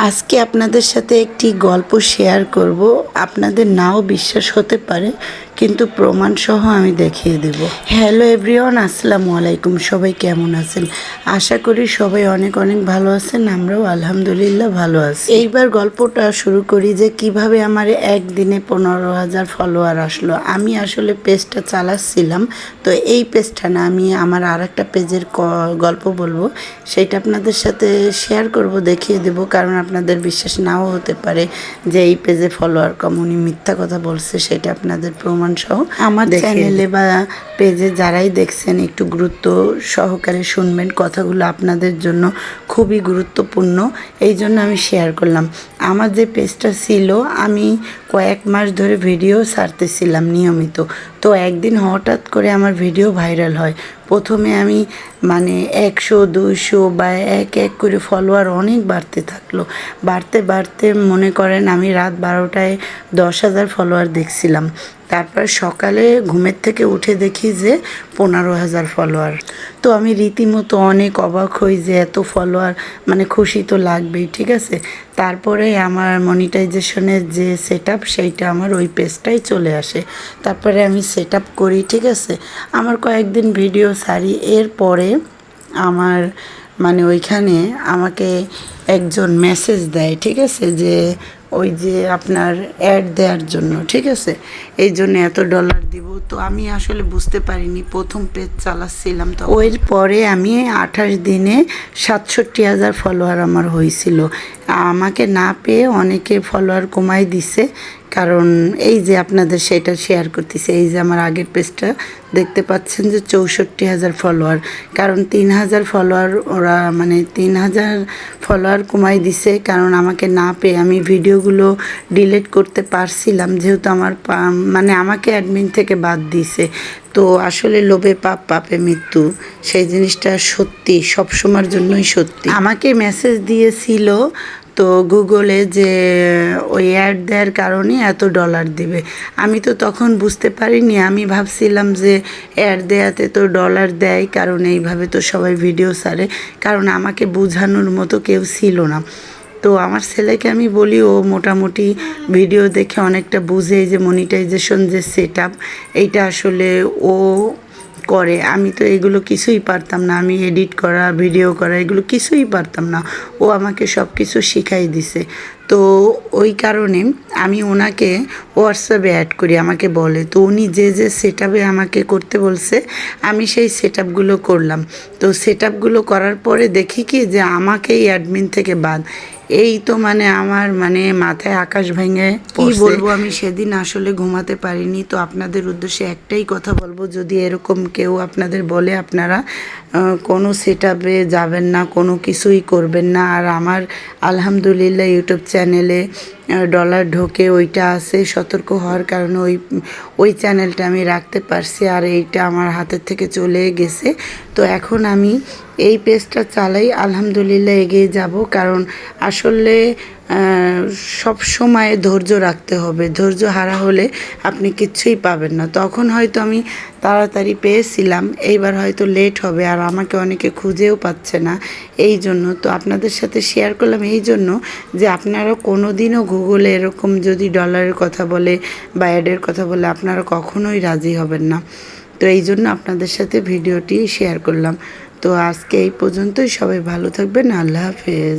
আজকে আপনাদের সাথে একটি গল্প শেয়ার করব। আপনাদের নাও বিশ্বাস হতে পারে। কিন্তু প্রমাণ সহ আমি দেখিয়ে দেব। হ্যালো এভরিওয়ান আসসালামু আলাইকুম। সবাই কেমন আছেন? আশা করি সবাই অনেক অনেক ভালো আছেন, আমরাও আলহামদুলিল্লাহ ভালো আছি। এইবার গল্পটা শুরু করি যে কীভাবে আমার একদিনে পনেরো হাজার ফলোয়ার আসলো। আমি আসলে পেজটা চালাচ্ছিলাম, তো এই পেজটা না, আমি আমার আর একটা পেজের গল্প বলব। সেটা আপনাদের সাথে শেয়ার করব, দেখিয়ে দেব, কারণ আপনাদের বিশ্বাস নাও হতে পারে যে এই পেজে ফলোয়ার কম, উনি মিথ্যা কথা বলছে, সেটা আপনাদের প্রমাণ সহ আমার চ্যানেলে বা পেজে যারাই দেখছেন একটু গুরুত্ব সহকারে শুনবেন কথাগুলো আপনাদের জন্য। খুবই গুরুত্বপূর্ণ, এই জন্য আমি শেয়ার করলাম। আমার যে পেজটা ছিল, আমি কয়েক মাস ধরে ভিডিও ছাড়তেছিলাম নিয়মিত। তো একদিন হঠাৎ করে আমার ভিডিও ভাইরাল হয়। প্রথমে আমি মানে একশো, দুইশো বা এক এক করে ফলোয়ার অনেক বাড়তে থাকল। বাড়তে বাড়তে মনে করেন আমি রাত বারোটায় দশ হাজার ফলোয়ার দেখছিলাম। তারপর সকালে ঘুমের থেকে উঠে দেখি যে পনেরো হাজার ফলোয়ার তো আমি রীতিমতো অনেক অবাক হই যে এত ফলোয়ার মানে খুশি তো লাগবেই, ঠিক আছে? তারপরে আমার মনিটাইজেশনের যে সেট আপ সেইটা আমার ওই পেজটাই চলে আসে। তারপরে আমি সেট আপ করি, ঠিক আছে? আমার কয়েকদিন ভিডিও সারি, এরপরে আমার মানে ওইখানে আমাকে একজন মেসেজ দেয়, ঠিক আছে? যে ওই যে আপনার অ্যাড দেওয়ার জন্য, ঠিক আছে? এই জন্য এত ডলার দিব। তো আমি আসলে বুঝতে পারিনি, প্রথম পেজ চালাচ্ছিলাম তো ওর পরে আমি আঠাশ দিনে সাতষট্টি হাজার ফলোয়ার আমার হয়েছিল। আমাকে না পেয়ে অনেকে ফলোয়ার কমাই দিছে। কারণ এই যে আপনাদের সেটা শেয়ার করতেছে, এই যে আমার আগের পেজটা দেখতে পাচ্ছেন যে চৌষট্টি হাজার ফলোয়ার কারণ তিন হাজার ফলোয়ার ওরা মানে তিন হাজার ফলোয়ার কমাই দিছে, কারণ আমাকে না পেয়ে আমি ভিডিওগুলো ডিলিট করতে পারছিলাম, যেহেতু আমার মানে আমাকে অ্যাডমিন থেকে বাদ দিছে। তো আসলে লোভে পাপ, পাপে মৃত্যু, সেই জিনিসটা সত্যি, সবসময়ের জন্যই সত্যি। আমাকে মেসেজ দিয়েছিল তো গুগলে যে ওই অ্যাড দেওয়ার কারণে এত ডলার দিবে। আমি তো তখন বুঝতে পারিনি, আমি ভাবছিলাম যে অ্যাড দেয়াতে তো ডলার দেয়, কারণ এইভাবে তো সবাই ভিডিও সারে কারণ আমাকে বোঝানোর মতো কেউ ছিল না। তো আমার ছেলেকে আমি বলি, ও মোটামুটি ভিডিও দেখে অনেকটা বুঝে যে মনিটাইজেশন যে সেট আপ এইটা আসলে ও করে। আমি তো এগুলো কিছুই পারতাম না। আমি এডিট করা ভিডিও করা, এগুলো কিছুই পারতাম না। ও আমাকে সব কিছু শিখাই দিছে। তো ওই কারণে আমি ওনাকে হোয়াটসঅ্যাপে অ্যাড করি, আমাকে বলে। তো উনি যে যে সেট আমাকে করতে বলছে, আমি সেই সেট করলাম। তো সেট করার পরে দেখি কি যে আমাকেই অ্যাডমিন থেকে বাদ। এই তো মানে আমার মানে মাথায় আকাশ ভেঙে কি বলব আমি সেদিন আসলে ঘুমাতে পারিনি তো আপনাদের উদ্দেশ্যে একটাই কথা বলব যদি এরকম কেউ আপনাদের বলে আপনারা কোনো সেট যাবেন না কোনো কিছুই করবেন না আর আমার আলহামদুলিল্লাহ ইউটিউব চ্যানেলে ডলার ঢোকে, ওইটা আছে, সতর্ক হওয়ার কারণে ওই ওই চ্যানেলটা আমি রাখতে পারছি আর এইটা আমার হাতের থেকে চলে গেছে। তো এখন আমি এই পেজটা চালাই, আলহামদুলিল্লাহ এগিয়ে যাব কারণ আসলে সব সময় ধৈর্য রাখতে হবে। ধৈর্য হারা হলে আপনি কিচ্ছুই পাবেন না। তখন হয়তো আমি তাড়াতাড়ি পেয়েছিলাম, এইবার হয়তো লেট হবে আর আমাকে অনেকে খুঁজেও পাচ্ছে না। এই জন্য তো আপনাদের সাথে শেয়ার করলাম এই জন্য যে আপনারা কোনো দিনও গুগলে এরকম যদি ডলারের কথা বলে বা অ্যাডের কথা বলে আপনারা কখনোই রাজি হবেন না। তো এই জন্য আপনাদের সাথে ভিডিওটি শেয়ার করলাম। তো আজকে এই পর্যন্তই। সবাই ভালো থাকবেন। আল্লাহ হাফেজ।